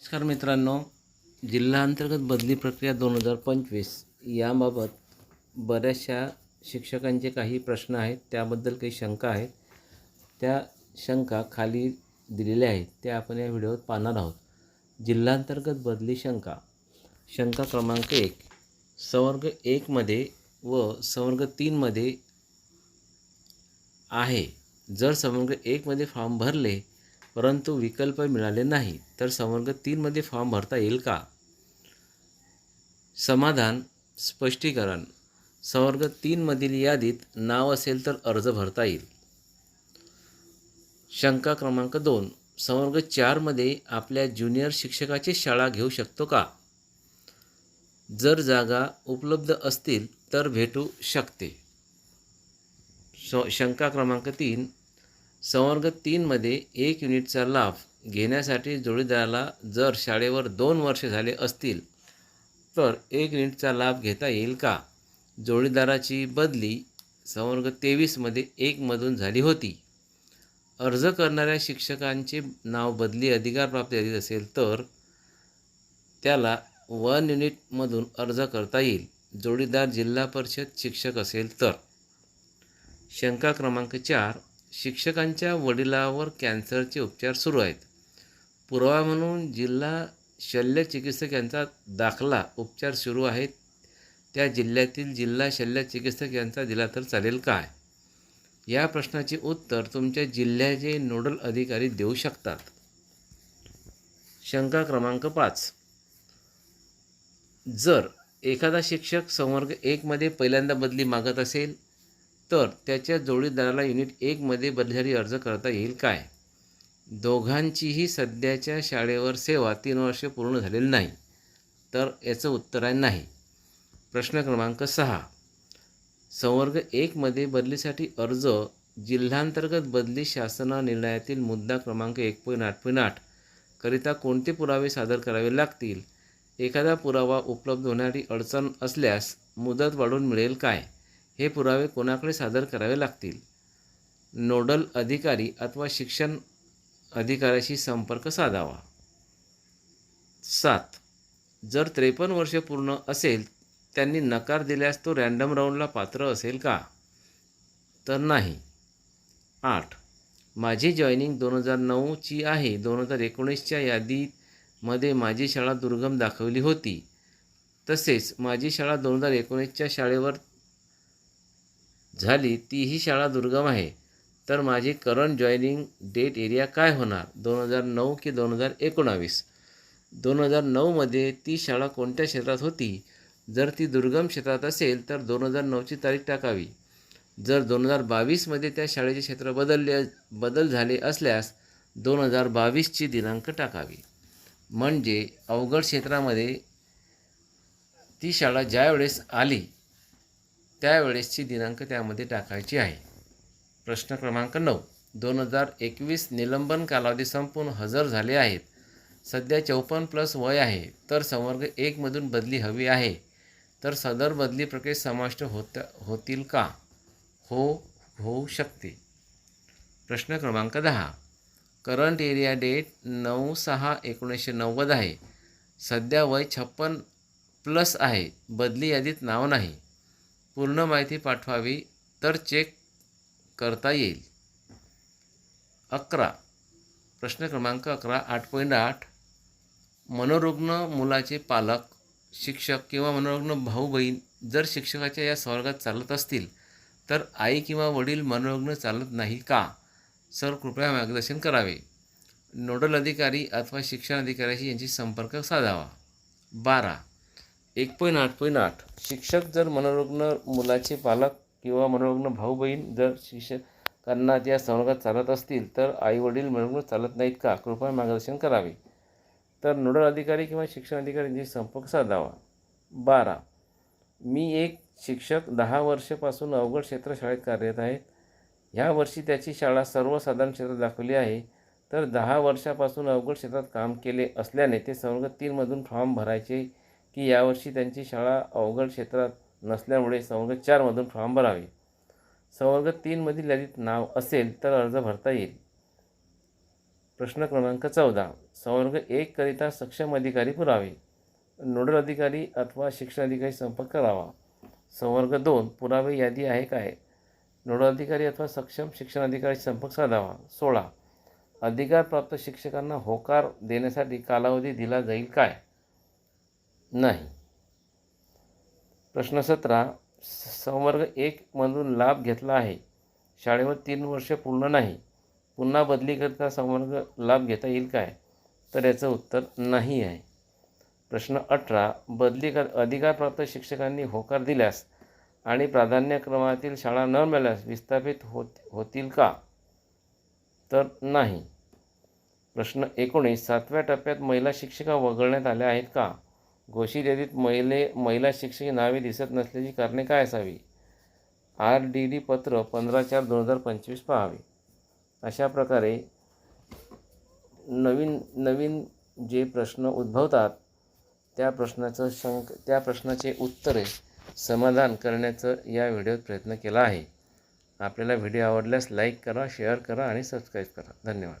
नमस्कार मित्रांनो जिल्हा अंतर्गत बदली प्रक्रिया दोन हजार पंचवीस याबाबत बऱ्याचशा शिक्षकांचे काही प्रश्न आहेत त्याबद्दल काही शंका आहेत. त्या शंका खाली दिलेल्या आहेत त्या आपण या व्हिडिओत पाहणार आहोत. जिल्हांतर्गत बदली शंका. शंका क्रमांक एक. संवर्ग एकमध्ये व संवर्ग तीनमध्ये आहे. जर संवर्ग एकमध्ये फॉर्म भरले परंतु विकल्प मिळाले नाही तर संवर्ग तीनमध्ये फॉर्म भरता येईल का? समाधान स्पष्टीकरण. संवर्ग तीनमधील यादीत नाव असेल तर अर्ज भरता येईल. शंका क्रमांक दोन. संवर्ग चारमध्ये आपल्या ज्युनियर शिक्षकाची शाळा घेऊ शकतो का? जर जागा उपलब्ध असतील तर भेटू शकते. श शंका क्रमांक तीन. संवर्ग तीनमध्ये एक युनिटचा लाभ घेण्यासाठी जोडीदाराला जर शाळेवर दोन वर्ष झाले असतील तर एक युनिटचा लाभ घेता येईल का? जोडीदाराची बदली संवर्ग तेवीसमध्ये एकमधून झाली होती. अर्ज करणाऱ्या शिक्षकांचे नाव बदली अधिकारप्राप्त यादीत असेल तर त्याला वन युनिटमधून अर्ज करता येईल. जोडीदार जिल्हा परिषद शिक्षक असेल तर. शंका क्रमांक चार शिक्षकांच्या वडिलावर कॅन्सरचे उपचार सुरू आहेत. पुरावा म्हणून जिल्हा शल्य चिकित्सक यांचा दाखला उपचार सुरू आहेत. त्या जिल्ह्यातील जिल्हा शल्य चिकित्सक यांचा दिला तर चालेल काय? या प्रश्नाचे उत्तर तुमच्या जिल्ह्याचे नोडल अधिकारी देऊ शकतात. शंका क्रमांक पाच. जर एखादा शिक्षक संवर्ग एकमध्ये पहिल्यांदा बदली मागत असेल तर त्याच्या जोडीदाराला युनिट एकमध्ये बदलीसाठी अर्ज करता येईल काय? दोघांचीही सध्याच्या शाळेवर सेवा तीन वर्षे पूर्ण झालेली नाही. तर याचं उत्तर आहे नाही. प्रश्न क्रमांक सहा. संवर्ग एकमध्ये बदलीसाठी अर्ज जिल्हांतर्गत बदली शासन निर्णयातील मुद्दा क्रमांक एक पॉईंट आठ पॉईंट आठ करिता कोणते पुरावे सादर करावे लागतील? एखादा पुरावा उपलब्ध होण्यासाठी अडचण असल्यास मुदत वाढून मिळेल काय? हे पुरावे कोणाकडे सादर करावे लागतील? नोडल अधिकारी अथवा शिक्षण अधिकाऱ्याशी संपर्क साधावा. सात. जर त्रेपन्न वर्ष पूर्ण असेल त्यांनी नकार दिल्यास तो रँडम राऊंडला पात्र असेल का? तर नाही. आठ. माझी जॉईनिंग दोन हजार नऊची आहे. दोन हजार एकोणीसच्या यादीमध्ये माझी शाळा दुर्गम दाखवली होती. तसेच माझी शाळा दोन हजार एकोणीसच्या शाळेवर झाली ती ही शाळा दुर्गम आहे. तर माझी करंट जॉईनिंग डेट एरिया काय होणार? दोन हजार नऊ की दोन हजार एकोणावीस? दोन हजार नऊमध्ये ती शाळा कोणत्या क्षेत्रात होती? जर ती दुर्गम क्षेत्रात असेल तर दोन हजार नऊची तारीख टाकावी. जर दोन हजार बावीसमध्ये त्या शाळेचे क्षेत्र बदलले बदल झाले असल्यास दोन हजार बावीसची दिनांक टाकावी. म्हणजे अवघड क्षेत्रामध्ये ती शाळा ज्यावेळेस आली त्यावेळेसची दिनांक त्यामध्ये टाकायची आहे. प्रश्न क्रमांक नऊ. दोन हजार एकवीस निलंबन कालावधी संपून हजर झाले आहेत. सध्या चौपन्न प्लस वय आहे तर संवर्ग एकमधून बदली हवी आहे. तर सदर बदली प्रक्रियेत समाविष्ट होत होतील का? हो होऊ शकते. प्रश्न क्रमांक दहा. करंट एरिया डेट नऊ सहा एकोणीसशे नव्वद आहे. सध्या वय छप्पन प्लस आहे. बदली यादीत नाव नाही. पूर्ण माहिती पाठवावी तर चेक करता येईल. अकरा. प्रश्न क्रमांक अकरा आठ पॉईंट आठ. मनोरुग्ण मुलाचे पालक शिक्षक किंवा मनोरुग्ण भाऊ बहीण जर शिक्षकाच्या या स्वर्गात चालत असतील तर आई किंवा वडील मनोरुग्ण चालत नाही का? सर कृपया मार्गदर्शन करावे. नोडल अधिकारी अथवा शिक्षण अधिकाऱ्याशी यांची संपर्क साधावा. बारा. एक पॉईंट आठ पॉईंट आठ. शिक्षक जर मनोरुग्ण मुलाचे पालक किंवा मनोरुग्ण भाऊ बहीण जर शिक्षकांना त्या संवर्गात चालत असतील तर आई वडील मनोरुग्ण चालत नाहीत का? कृपया मार्गदर्शन करावे. तर नोडल अधिकारी किंवा शिक्षण अधिकारी संपर्क साधावा. बारा. मी एक शिक्षक दहा वर्षापासून अवघड क्षेत्र शाळेत कार्यरत आहेत ह्या वर्षी त्याची शाळा सर्वसाधारण क्षेत्रात दाखवली आहे. तर दहा वर्षापासून अवघड क्षेत्रात काम केले असल्याने ते संवर्ग तीनमधून फॉर्म भरायचे की यावर्षी त्यांची शाळा अवघड क्षेत्रात नसल्यामुळे संवर्ग चारमधून फॉर्म भरावे संवर्ग तीनमधील यादीत नाव असेल तर अर्ज भरता येईल. प्रश्न क्रमांक चौदा. संवर्ग एककरिता सक्षम अधिकारी पुरावे. नोडल अधिकारी अथवा शिक्षण अधिकारी संपर्क करावा. संवर्ग दोन पुरावे यादी आहे काय नोडल अधिकारी अथवा सक्षम शिक्षण अधिकारी संपर्क साधावा. सोळा. अधिकारप्राप्त शिक्षकांना होकार देण्यासाठी कालावधी दिला जाईल काय? नाही. प्रश्न सतरा. संवर्ग एकमधून लाभ घेतला आहे. शाळेवर तीन वर्ष पूर्ण नाही. पुन्हा बदलीकरिता संवर्ग लाभ घेता येईल काय? तर याचं उत्तर नाही आहे. प्रश्न अठरा. बदली कर अधिकारप्राप्त शिक्षकांनी होकार दिल्यास आणि प्राधान्यक्रमातील शाळा न मिळाल्यास विस्थापित होत होतील का? तर नाही. प्रश्न एकोणीस. सातव्या टप्प्यात महिला शिक्षिका वगळण्यात आल्या आहेत का? घोषित यादीत महिले महिला शिक्षक नावे दिसत नसल्याची कारणे काय असावी? आर डी डी पत्र पंधरा चार दोन हजार पंचवीस पाहावे. अशा प्रकारे नवीन नवीन जे प्रश्न उद्भवतात त्या प्रश्नाचं शंक त्या प्रश्नाचे उत्तरे समाधान करण्याचं या व्हिडिओत प्रयत्न केला आहे. आपल्याला व्हिडिओ आवडल्यास लाईक करा शेअर करा आणि सबस्क्राईब करा. धन्यवाद.